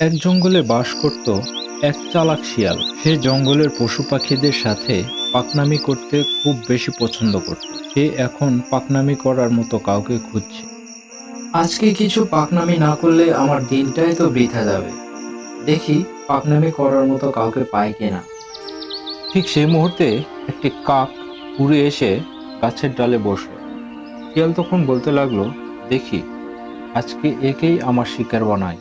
এক জঙ্গলে বাস করত এক চালাক শিয়াল। সে জঙ্গলের পশু পাখিদের সাথে পাকনামি করতে খুব বেশি পছন্দ করত। সে এখন পাকনামি করার মতো কাউকে খুঁজছে। আজকে কিছু পাকনামি না করলে আমার দিনটাই তো বৃথা যাবে। দেখি পাকনামি করার মতো কাউকে পাই কিনা। ঠিক সেই মুহূর্তে একটি কাক উড়ে এসে গাছের ডালে বসল। শিয়াল তখন বলতে লাগল দেখি আজকে একেই আমার শিকার বানাই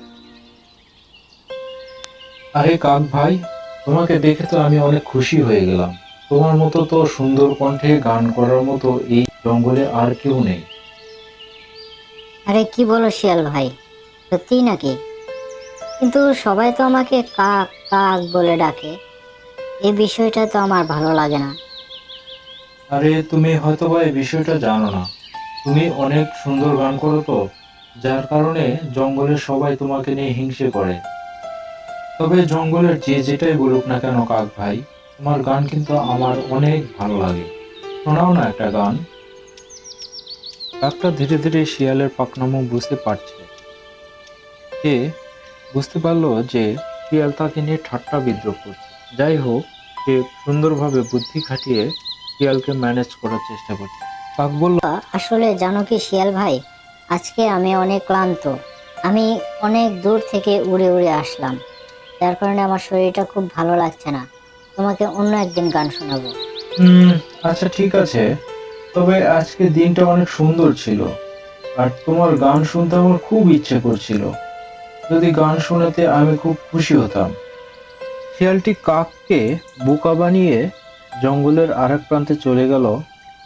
আরে কাক ভাই তোমাকে দেখে তো আমি অনেক খুশি হয়ে গেলাম। তোমার মতো তো সুন্দর কণ্ঠে গান করার মতো এই জঙ্গলে আর কেউ নেই। আরে কি বলো শিয়াল ভাই সত্যিই নাকি? কিন্তু সবাই তো আমাকে কাক কাক বলে ডাকে। এই বিষয়টা তো আমার ভালো লাগে না। আরে তুমি হয়তো বা এই বিষয়টা জানো না। তুমি অনেক সুন্দর গান করো তো যার কারণে জঙ্গলের সবাই তোমাকে নিয়ে হিংসে করে। তবে জঙ্গলের যে যেটাই বলুক না কেন কাক ভাই তোমার গান কিন্তু আমার অনেক ভালো লাগে। শোনাও না একটা গান। কাকটা ধীরে ধীরে শিয়ালের পাকনামো বুঝতে পারছে। সে বুঝতে পারল যে শিয়াল তাকে নিয়ে ঠাট্টা বিদ্রোহ করছে। যাই হোক সে সুন্দরভাবে বুদ্ধি খাটিয়ে শিয়ালকে ম্যানেজ করার চেষ্টা করছে। কাক বলল আসলে জানো কি শিয়াল ভাই আজকে আমি অনেক ক্লান্ত। আমি অনেক দূর থেকে উড়ে উড়ে আসলাম। যার কারণে আমার শরীরটা খুব ভালো লাগছে না। তোমাকে অন্য একদিন গান শোনাবো। হুম আচ্ছা ঠিক আছে। তবে আজকে দিনটা অনেক সুন্দর ছিল। আর তোমার গান শুনতে আমার খুব ইচ্ছে করছিল। যদি গান শোনাতে আমি খুব খুশি হতাম। শিয়ালটি কাককে বোকা বানিয়ে জঙ্গলের আরেক প্রান্তে চলে গেল।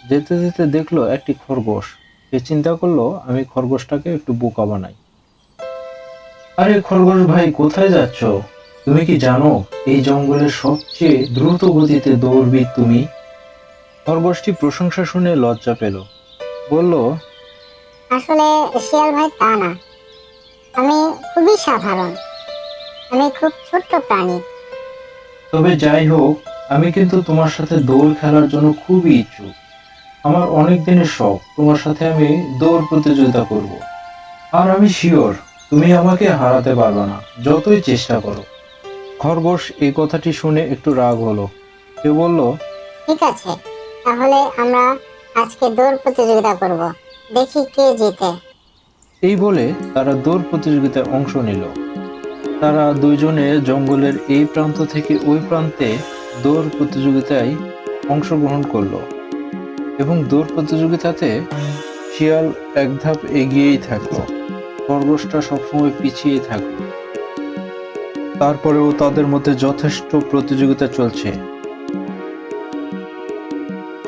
যেতে যেতে দেখল একটি খরগোশ। সে চিন্তা করল, আমি খরগোশটাকে একটু বোকা বানাই। আরে খরগোশ ভাই, কোথায় যাচ্ছ? তুমি কি জানো এই জঙ্গলের সবচেয়ে দ্রুত গতিতে দৌড়বিদ তুমি? খরগোশটি প্রশংসা শুনে লজ্জা পেল। বলল আসলে শিয়াল ভাই তা না। আমি খুবই সাধারণ। আমি খুব ছোট্ট প্রাণী। তবে যাই হোক আমি কিন্তু তোমার সাথে দৌড় খেলার জন্য খুবই ইচ্ছুক। আমার অনেক দিনের শখ তোমার সাথে আমি দৌড় প্রতিযোগিতা করব। আর আমি শিওর তুমি আমাকে হারাতে পারবে না যতই চেষ্টা করো। খরগোশ এই কথাটি শুনে একটু রাগ হলো। সে বলল ঠিক আছে তাহলে আমরা আজকে দৌড় প্রতিযোগিতা করব। দেখি কে জিতে। এই বলে তারা দৌড় প্রতিযোগিতায় অংশ নিল। তারা দুইজনে জঙ্গলের এই প্রান্ত থেকে ওই প্রান্তে দৌড় প্রতিযোগিতায় অংশগ্রহণ করল এবং দৌড় প্রতিযোগিতাতে শিয়াল এক ধাপ এগিয়েই থাকল। খরগোশটা সবসময় পিছিয়ে থাকল। তারপরেও তাদের মধ্যে যথেষ্ট প্রতিযোগিতা চলছে।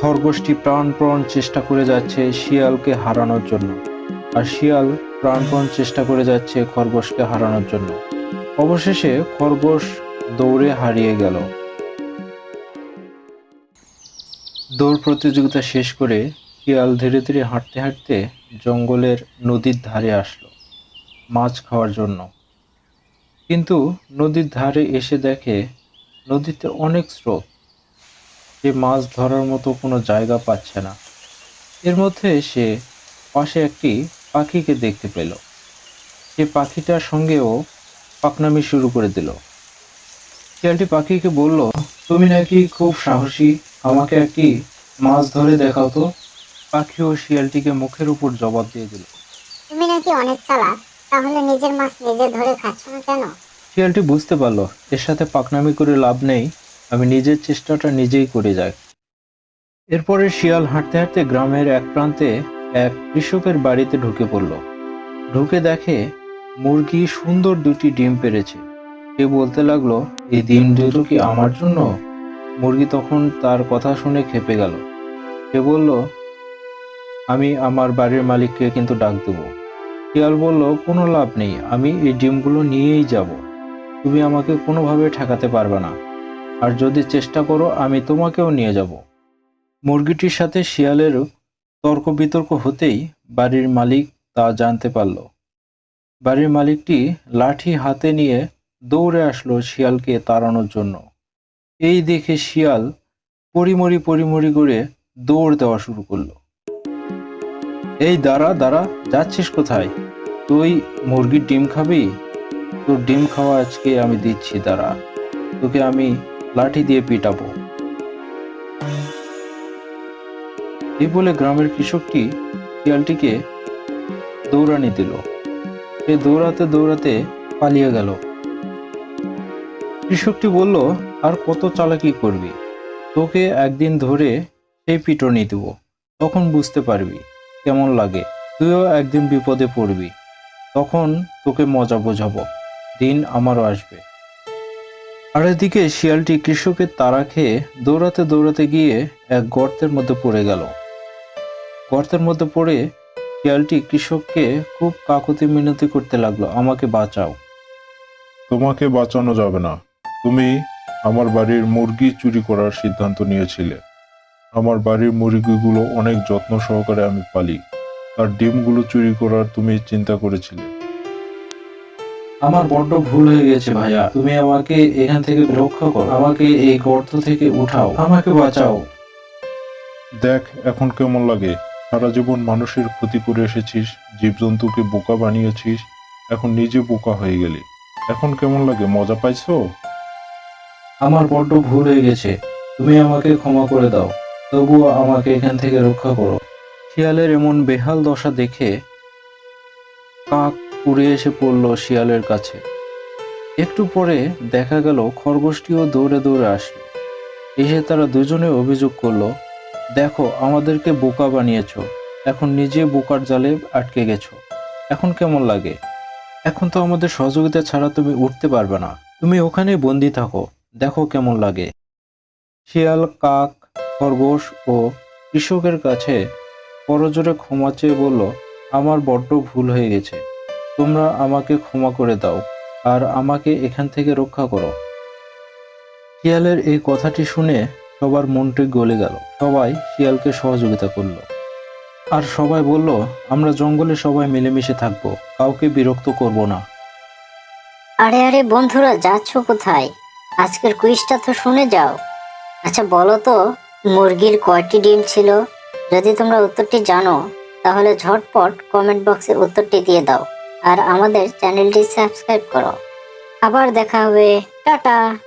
খরগোশটি প্রাণপণ চেষ্টা করে যাচ্ছে শিয়ালকে হারানোর জন্য। আর শিয়াল প্রাণপণ চেষ্টা করে যাচ্ছে খরগোশকে হারানোর জন্য। অবশেষে খরগোশ দৌড়ে হারিয়ে গেল। দৌড় প্রতিযোগিতা শেষ করে শিয়াল ধীরে ধীরে হাঁটতে হাঁটতে জঙ্গলের নদীর ধারে আসলো, মাছ খাওয়ার জন্য। কিন্তু নদীর ধারে এসে দেখে নদীতে অনেক স্রোত। সে মাছ ধরার মতো কোনো জায়গা পাচ্ছে না। এর মধ্যে সে পাশে একটি পাখিকে দেখতে পেল। সে পাখিটার সঙ্গেও পাকনামি শুরু করে দিল। শিয়ালটি পাখিকে বলল, তুমি নাকি খুব সাহসী, আমাকে একটি মাছ ধরে দেখাও তো। পাখি ও শিয়ালটিকে মুখের উপর জবাব দিয়ে দিল। তুমি নাকি অনেক চালাক তাহলে নিজের মাছ নিজে ধরে খাচ্ছ না কেন? শিয়ালটি বুঝতে পারল, এর সাথে পাকনামি করে লাভ নেই, আমি নিজের চেষ্টাটা নিজেই করে যাই। এরপরে শিয়াল হাঁটতে হাঁটতে গ্রামের এক প্রান্তে এক কৃষকের বাড়িতে ঢুকে পড়ল। ঢুকে দেখে মুরগি সুন্দর দুটি ডিম পেরেছে। সে বলতে লাগল, এই ডিম দুটো কি আমার জন্য? মুরগি তখন তার কথা শুনে খেপে গেল। সে বলল, আমি আমার বাড়ির মালিককে কিন্তু ডাক দেবো। শিয়াল বলল, কোনো লাভ নেই, আমি এই ডিমগুলো নিয়েই যাব। তুমি আমাকে কোনোভাবে ঠেকাতে পারবে না। আর যদি চেষ্টা করো, আমি তোমাকেও নিয়ে যাব। মুরগিটির সাথে শিয়ালের তর্ক বিতর্ক হতেই বাড়ির মালিক তা জানতে পারল। বাড়ির মালিকটি লাঠি হাতে নিয়ে দৌড়ে আসলো শিয়ালকে তাড়ানোর জন্য। এই দেখে শিয়াল পরিমরি পরিমরি করে দৌড় দেওয়া শুরু করল। এই দাঁড়া দাঁড়া, যাচ্ছিস কোথায়? তুই মুরগির ডিম খাবি? তোর ডিম খাওয়া আজকে আমি দিচ্ছি, দাঁড়া। তোকে আমি লাঠি দিয়ে পিটাবো। এই বলে গ্রামের কৃষকটি শিয়ালটিকে দৌড়ানি দিল। সে দৌড়াতে দৌড়াতে পালিয়ে গেল। কৃষকটি বলল, আর কত চালাকি করবি? তোকে একদিন ধরে সেই পিটনি দেব। তখন বুঝতে পারবি। কেমন লাগে? তুইও একদিন বিপদে পড়বি। তখন তোকে মজা বোঝাবো। দিন আমারও আসবে। আর এদিকে শিয়ালটি কৃষকের তাড়া খেয়ে দৌড়াতে দৌড়াতে গিয়ে এক গর্তের মধ্যে পড়ে গেল। গর্তের মধ্যে পড়ে শিয়ালটি কৃষককে খুব কাকুতি মিনতি করতে লাগল, আমাকে বাঁচাও। তোমাকে বাঁচানো যাবে না। তুমি আমার বাড়ির মুরগি চুরি করার সিদ্ধান্ত নিয়েছিলে। আমার বাড়ির মুরগিগুলো অনেক যত্ন সহকারে আমি পালি আর ডিমগুলো চুরি করার তুমি চিন্তা করেছিলে। আমার বড্ড ভুল হয়ে গেছে ভাইয়া। তুমি আমাকে এখান থেকে রক্ষা করো। আমাকে এই গর্ত থেকে উঠাও। আমাকে বাঁচাও। দেখ এখন কেমন লাগে। সারা জীবন মানুষের ক্ষতি করে এসেছিস জীবজন্তুকে বোকা বানিয়েছিস এখন নিজে বোকা হয়ে গেলি। এখন কেমন লাগে? মজা পাইছো? আমার বড্ড ভুল হয়ে গেছে। তুমি আমাকে ক্ষমা করে দাও। তবুও আমাকে এখান থেকে রক্ষা করো। শিয়ালের এমন বেহাল দশা দেখে কাক উড়ে এসে পড়ল শিয়ালের কাছে। একটু পরে দেখা গেল খরগোশটিও দৌড়ে দৌড়ে আসলো। এসে তারা দুজনে অভিযোগ করল, দেখো, আমাদেরকে বোকা বানিয়েছো। এখন নিজে বোকার জালে আটকে গেছো। এখন কেমন লাগে? এখন তো আমাদের সহযোগিতা ছাড়া তুমি উঠতে পারবে না। তুমি ওখানেই বন্দি থাকো। দেখো কেমন লাগে। শিয়াল, কাক খরগোশ ও কৃষকের কাছে করজোরে ক্ষমা চেয়ে বলল, আমার বড্ড ভুল হয়ে গেছে। তোমরা আমাকে ক্ষমা করে দাও আর আমাকে এখান থেকে রক্ষা করো শিয়ালের এই কথাটি শুনে সবার মনটি গলে গেল। সবাই শিয়ালকে সহযোগিতা করল। আর সবাই বলল, আমরা জঙ্গলে সবাই মিলেমিশে থাকব, কাউকে বিরক্ত করব না। আরে আরে বন্ধুরা, যাচ্ছ কোথায়? আজকের কুইজটা তো শুনে যাও। আচ্ছা বলো তো মুরগির কয়টি ডিম ছিল? যদি তোমরা উত্তরটি জানো, তাহলে ঝটপট কমেন্ট বক্সে উত্তরটি দিয়ে দাও আর আমাদের চ্যানেলটি সাবস্ক্রাইব করো। আবার দেখা হবে। টাটা!